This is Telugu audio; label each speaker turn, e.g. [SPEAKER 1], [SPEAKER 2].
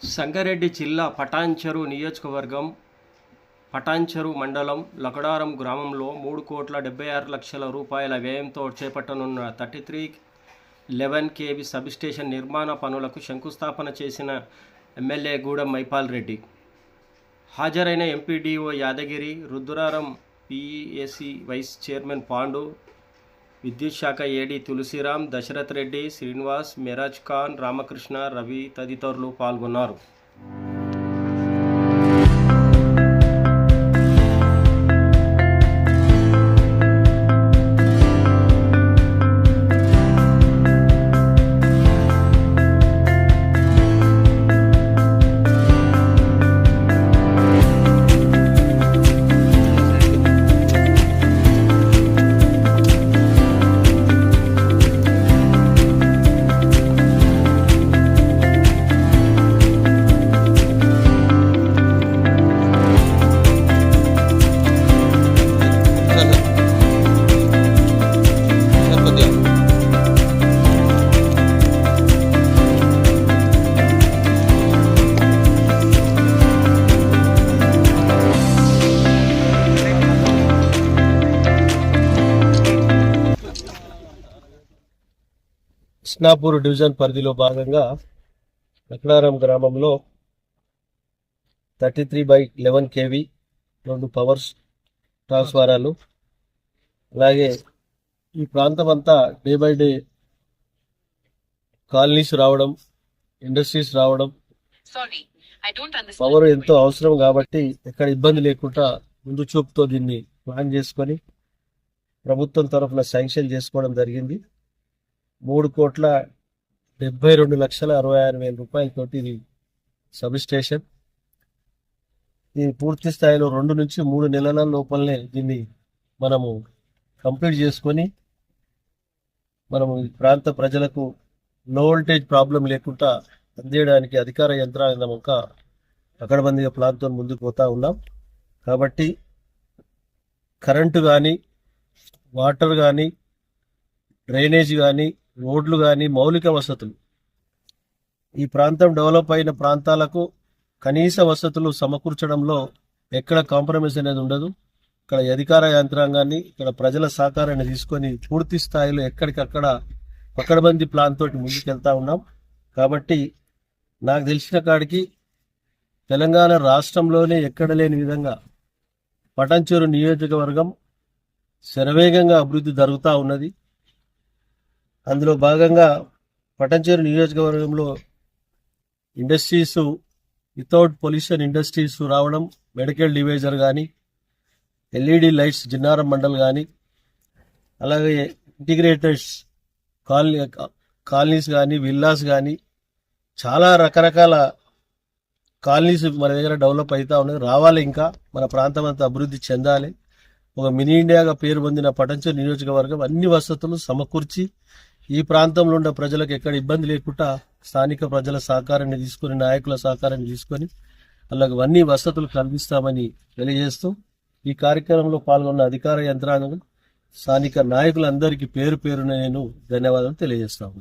[SPEAKER 1] సంగారెడ్డి జిల్లా పటాన్చెరు నియోజకవర్గం పటాన్చెరు మండలం లకడారం గ్రామంలో మూడు కోట్ల డెబ్బై ఆరు లక్షల రూపాయల వ్యయంతో చేపట్టనున్న thirty three eleven K V substation నిర్మాణ పనులకు శంకుస్థాపన చేసిన ఎమ్మెల్యే గూడెం మైపాల్ రెడ్డి. హాజరైన MPDO Yadagiri Rudraram PSC vice chairman Pandu విద్యుత్ శాఖ ఏడి తులసిరామ్ దశరథ్ రెడ్డి శ్రీనివాస్ మిరాజ్ ఖాన్ రామకృష్ణ రవి తదితరులు పాల్గొన్నారు. కృష్ణాపూర్ డివిజన్ పరిధిలో భాగంగా లక్నారం గ్రామంలో thirty three by eleven K V రెండు పవర్స్ ట్రాన్స్ఫారాలు అలాగే ఈ ప్రాంతం అంతా డే బై డే కాలనీస్ రావడం ఇండస్ట్రీస్ రావడం. పవర్ ఎంతో అవసరం కాబట్టి ఎక్కడ ఇబ్బంది లేకుండా ముందు చూపుతో దీన్ని ప్లాన్ చేసుకొని ప్రభుత్వం తరఫున శాంక్షన్ చేసుకోవడం జరిగింది మూడు కోట్ల డెబ్బై రెండు లక్షల అరవై ఆరు వేల రూపాయలతోటి ఇది సబ్ స్టేషన్ ఇది పూర్తి స్థాయిలో రెండు నుంచి మూడు నెలల లోపలనే దీన్ని మనము కంప్లీట్ చేసుకొని మనము ఈ ప్రాంత ప్రజలకు లో వోల్టేజ్ ప్రాబ్లం లేకుండా అందేయడానికి అధికార యంత్రాంగం ఒక అకడబందిగా ప్లాన్తో ముందుకు పోతా ఉన్నాం. కాబట్టి కరెంటు కానీ వాటర్ కానీ డ్రైనేజ్ కానీ రోడ్లు కానీ మౌలిక వసతులు. ఈ ప్రాంతం డెవలప్ అయిన ప్రాంతాలకు కనీస వసతులు సమకూర్చడంలో ఎక్కడ కాంప్రమైజ్ అనేది ఉండదు. ఇక్కడ అధికార యంత్రాంగాన్ని ఇక్కడ ప్రజల సహకారాన్ని తీసుకొని పూర్తి స్థాయిలో ఎక్కడికక్కడ పకడ్బందీ ప్లాన్ తోటి ముందుకెళ్తా ఉన్నాం. కాబట్టి నాకు తెలిసిన కాడికి తెలంగాణ రాష్ట్రంలోనే ఎక్కడ లేని విధంగా పటంచెరు నియోజకవర్గం శరవేగంగా అభివృద్ధి జరుగుతూ ఉన్నది. అందులో భాగంగా పటంచేరు నియోజకవర్గంలో ఇండస్ట్రీస్ వితౌట్ పొల్యూషన్ ఇండస్ట్రీస్ రావడం మెడికల్ డివైజర్ కానీ ఎల్ఈడి లైట్స్ జిన్నారం మండల్ కానీ అలాగే ఇంటిగ్రేటెడ్స్ కాలనీ కాలనీస్ కానీ విల్లాస్ కానీ చాలా రకరకాల కాలనీస్ మన దగ్గర డెవలప్ అవుతూ ఉన్నాయి. రావాలి ఇంకా. మన ప్రాంతం అంతా అభివృద్ధి చెందాలి. ఒక మినీ ఇండియాగా పేరు పొందిన పటంచ నియోజకవర్గం అన్ని వసతులు సమకూర్చి ఈ ప్రాంతంలో ఉన్న ప్రజలకు ఎక్కడ ఇబ్బంది లేకుండా స్థానిక ప్రజల సహకారాన్ని తీసుకొని నాయకుల సహకారాన్ని తీసుకొని వాళ్ళకు అన్ని వసతులు కల్పిస్తామని తెలియజేస్తూ ఈ కార్యక్రమంలో పాల్గొన్న అధికార యంత్రాంగం స్థానిక నాయకులందరికీ పేరు పేరున నేను ధన్యవాదాలు తెలియజేస్తాను